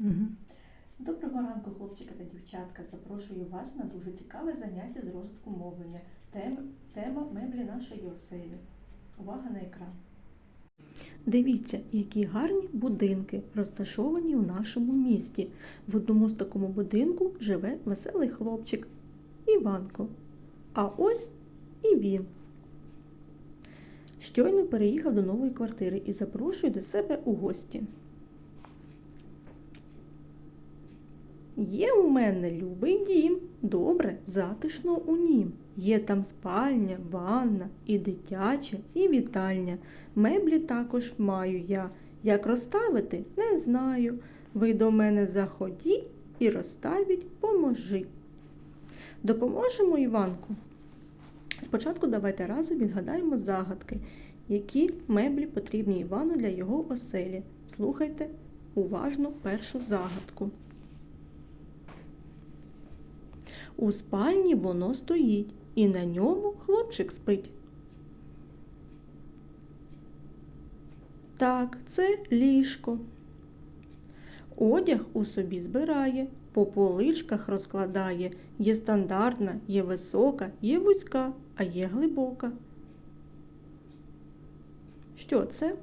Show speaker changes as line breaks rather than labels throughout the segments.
Угу.
Доброго ранку, хлопчики та дівчатка. Запрошую вас на дуже цікаве заняття з розвитку мовлення. Тем, тема меблі нашої оселі. Увага на екран.
Дивіться, які гарні будинки розташовані у нашому місті. В одному з такому будинку живе веселий хлопчик Іванко. А ось і він. Щойно переїхав до нової квартири і запрошує до себе у гості. Є у мене любий дім, добре, затишно у нім. Є там спальня, ванна, і дитяча, і вітальня. Меблі також маю я. Як розставити, не знаю. Ви до мене заходіть і розставіть поможіть. Допоможемо Іванку. Спочатку давайте разом відгадаємо загадки, які меблі потрібні Івану для його оселі. Слухайте уважно першу загадку. У спальні воно стоїть, і на ньому хлопчик спить. Так, це ліжко. Одяг у собі збирає, по поличках розкладає. Є стандартна, є висока, є вузька, а є глибока. Що це?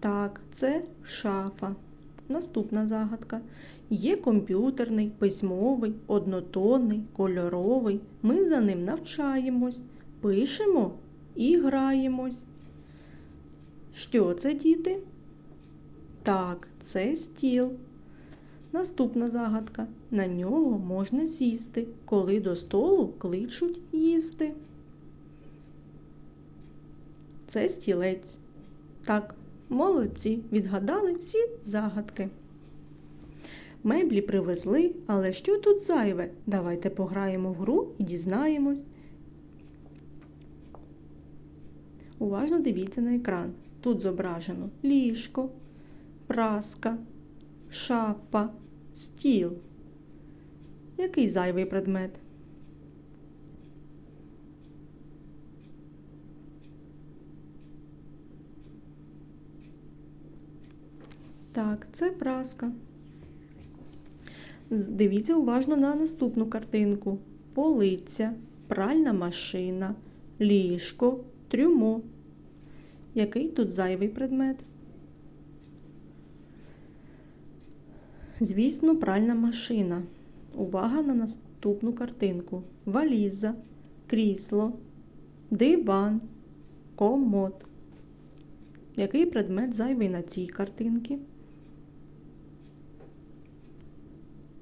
Так, це шафа. Наступна загадка. Є комп'ютерний, письмовий, однотонний, кольоровий. Ми за ним навчаємось, пишемо і граємось. Що це, діти? Так, це стіл. Наступна загадка. На нього можна сісти, коли до столу кличуть їсти. Це стілець. Так, молодці, відгадали всі загадки. Меблі привезли, але що тут зайве? Давайте пограємо в гру і дізнаємось. Уважно дивіться на екран. Тут зображено ліжко, праска, шафа, стіл. Який зайвий предмет? Так, це праска. Дивіться уважно на наступну картинку: полиця, пральна машина, ліжко, трюмо. Який тут зайвий предмет? Звісно, пральна машина. Увага на наступну картинку: валіза, крісло, диван, комод. Який предмет зайвий на цій картинці?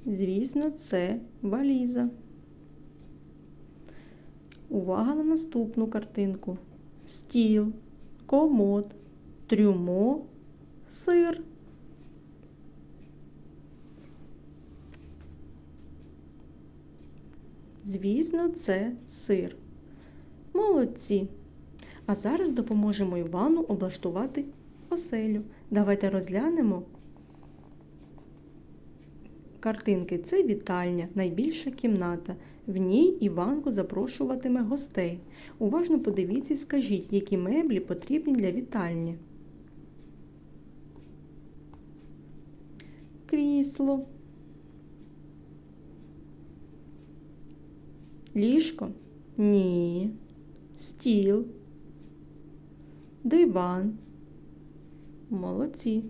Звісно, це валіза. Увага на наступну картинку. Стіл, комод, трюмо, сир. Звісно, це сир. Молодці. А зараз допоможемо Івану облаштувати оселю. Давайте розглянемо картинки. Це вітальня, найбільша кімната. В ній Іванку запрошуватиме гостей. Уважно подивіться і скажіть, які меблі потрібні для вітальні. Крісло. Ліжко? Ні. Стіл. Диван. Молодці.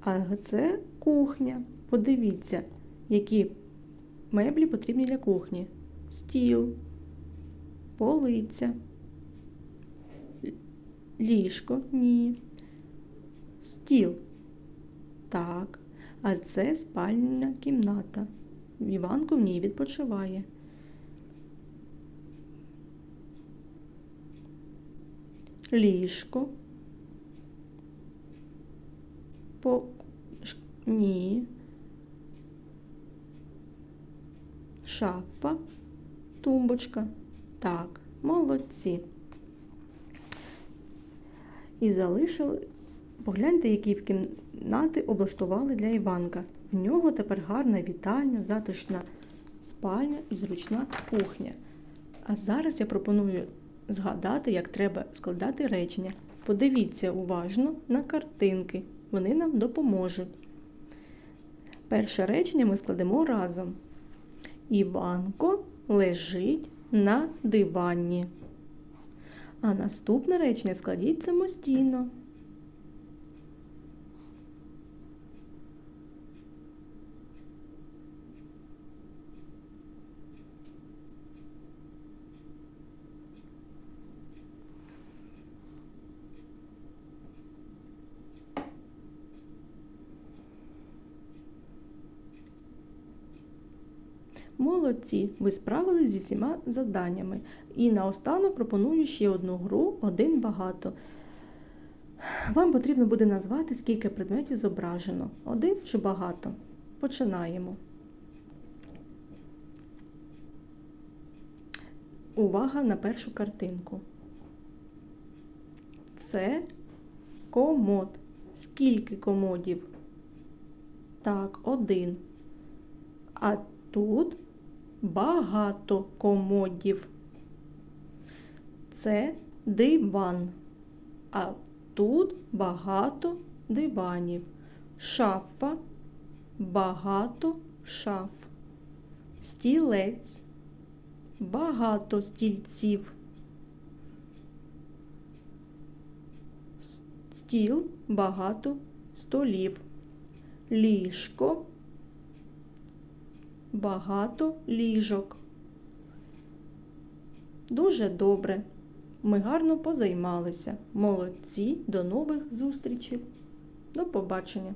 А це кухня. Подивіться, які меблі потрібні для кухні. Стіл, полиця, ліжко, ні. Стіл. Так. А це спальня кімната. Іванко в ній відпочиває. Ліжко. По... Ні. Шафа, тумбочка. Так, молодці. І залишили. Погляньте, які в кімнати облаштували для Іванка. В нього тепер гарна вітальня, затишна спальня і зручна кухня. А зараз я пропоную згадати, як треба складати речення. Подивіться уважно на картинки вони нам допоможуть. Перше речення ми складемо разом. Іванко лежить на дивані. А наступне речення складіть самостійно. Молодці, ви справились зі всіма завданнями. І наостанок пропоную ще одну гру один багато. Вам потрібно буде назвати, скільки предметів зображено. Один чи багато. Починаємо. Увага на першу картинку. Це комод. Скільки комодів? Так, один. А тут багато комодів. Це диван. А тут багато диванів. Шафа, багато шаф. Стілець, багато стільців. Стіл, багато столів. Ліжко, багато ліжок. Дуже добре. Ми гарно позаймалися. Молодці. До нових зустрічей. До побачення.